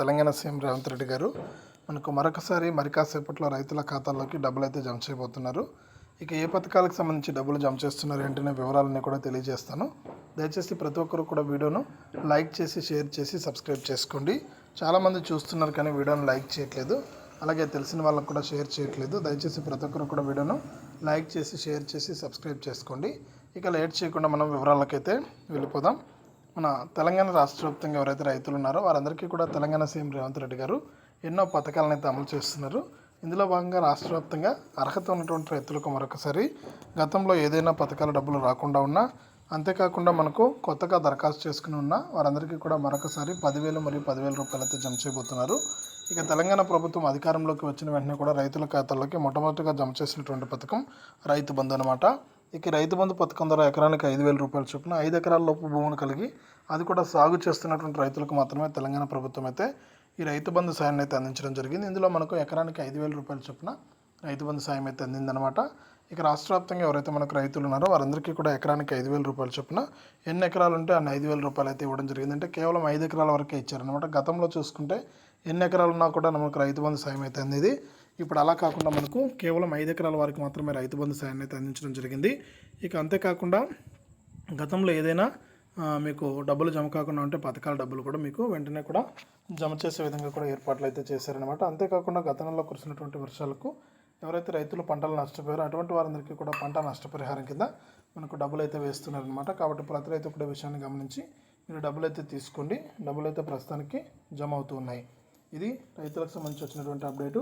Telangana CM Revanth Reddy గారు మనకు మరొకసారి మరి కాసేపట్లో రైతుల ఖాతాల్లోకి డబ్బులు అయితే జమ చేయబోతున్నారు. ఇక ఏ పథకాలకు సంబంధించి డబ్బులు జమ చేస్తున్నారు ఏంటనే వివరాలన్నీ కూడా తెలియజేస్తాను. దయచేసి ప్రతి ఒక్కరు కూడా వీడియోను లైక్ చేసి షేర్ చేసి సబ్స్క్రైబ్ చేసుకోండి. చాలామంది చూస్తున్నారు కానీ వీడియోను లైక్ చేయట్లేదు. అలాగే తెలిసిన వాళ్ళకు కూడా షేర్ చేయట్లేదు. దయచేసి ప్రతి ఒక్కరు కూడా వీడియోను లైక్ చేసి షేర్ చేసి సబ్స్క్రైబ్ చేసుకోండి. ఇక లేట్ చేయకుండా మనం వివరాలకైతే వెళ్ళిపోదాం. మన తెలంగాణ రాష్ట్ర వ్యాప్తంగా ఎవరైతే రైతులు ఉన్నారో వారందరికీ కూడా తెలంగాణ సీఎం రేవంత్ రెడ్డి గారు ఎన్నో పథకాలను అయితే అమలు చేస్తున్నారు. ఇందులో భాగంగా రాష్ట్ర వ్యాప్తంగా అర్హత ఉన్నటువంటి రైతులకు మరొకసారి గతంలో ఏదైనా పథకాల డబ్బులు రాకుండా ఉన్నా అంతేకాకుండా మనకు కొత్తగా దరఖాస్తు చేసుకుని ఉన్న వారందరికీ కూడా మరొకసారి పదివేలు మరియు పదివేల రూపాయలు అయితే జమ చేయబోతున్నారు. ఇక తెలంగాణ ప్రభుత్వం అధికారంలోకి వచ్చిన వెంటనే కూడా రైతుల ఖాతాల్లోకి మొట్టమొదటిగా జమ చేసినటువంటి పథకం రైతు బంధు అనమాట ఇక రైతు బంధు పథకం ద్వారా ఎకరానికి ఐదు వేల రూపాయల చొప్పున ఐదు ఎకరాల లోపు భూములు కలిగి అది కూడా సాగు చేస్తున్నటువంటి రైతులకు మాత్రమే తెలంగాణ ప్రభుత్వం అయితే ఈ రైతు బంధు సాయాన్ని అయితే అందించడం జరిగింది. ఇందులో మనకు ఎకరానికి ఐదు వేల రూపాయల చొప్పున రైతు బంధు సాయం అయితే అందిందనమాట ఇక రాష్ట్ర వ్యాప్తంగా ఎవరైతే మనకు రైతులు ఉన్నారో వారందరికీ కూడా ఎకరానికి ఐదు వేల రూపాయల చొప్పున ఎన్ని ఎకరాలు ఉంటే అన్ని ఐదు వేల రూపాయలు అయితే ఇవ్వడం జరిగింది. అంటే కేవలం ఐదు ఎకరాల వరకే ఇచ్చారనమాట గతంలో చూసుకుంటే ఎన్ని ఎకరాలు ఉన్నా కూడా మనకు రైతు బంధు సాయం అయితే అందేది. ఇప్పుడు అలా కాకుండా మనకు కేవలం ఐదు ఎకరాల వరకు మాత్రమే రైతు బంధు సాయాన్ని అయితే అందించడం జరిగింది. ఇక అంతేకాకుండా గతంలో ఏదైనా మీకు డబ్బులు జమ కాకుండా ఉంటే పథకాల డబ్బులు కూడా మీకు వెంటనే కూడా జమ చేసే విధంగా కూడా ఏర్పాట్లు అయితే చేశారనమాట అంతేకాకుండా గతంలో కురిసినటువంటి వర్షాలకు ఎవరైతే రైతులు పంటలు నష్టపోయారో అటువంటి వారందరికీ కూడా పంట నష్టపరిహారం కింద మనకు డబ్బులు అయితే వేస్తున్నారనమాట కాబట్టి ప్రతి రైతు కూడా విషయాన్ని గమనించి మీరు డబ్బులు అయితే తీసుకోండి. డబ్బులు అయితే ప్రస్తుతానికి జమ అవుతూ ఉన్నాయి. ఇది రైతులకు సంబంధించి వచ్చినటువంటి అప్డేటు.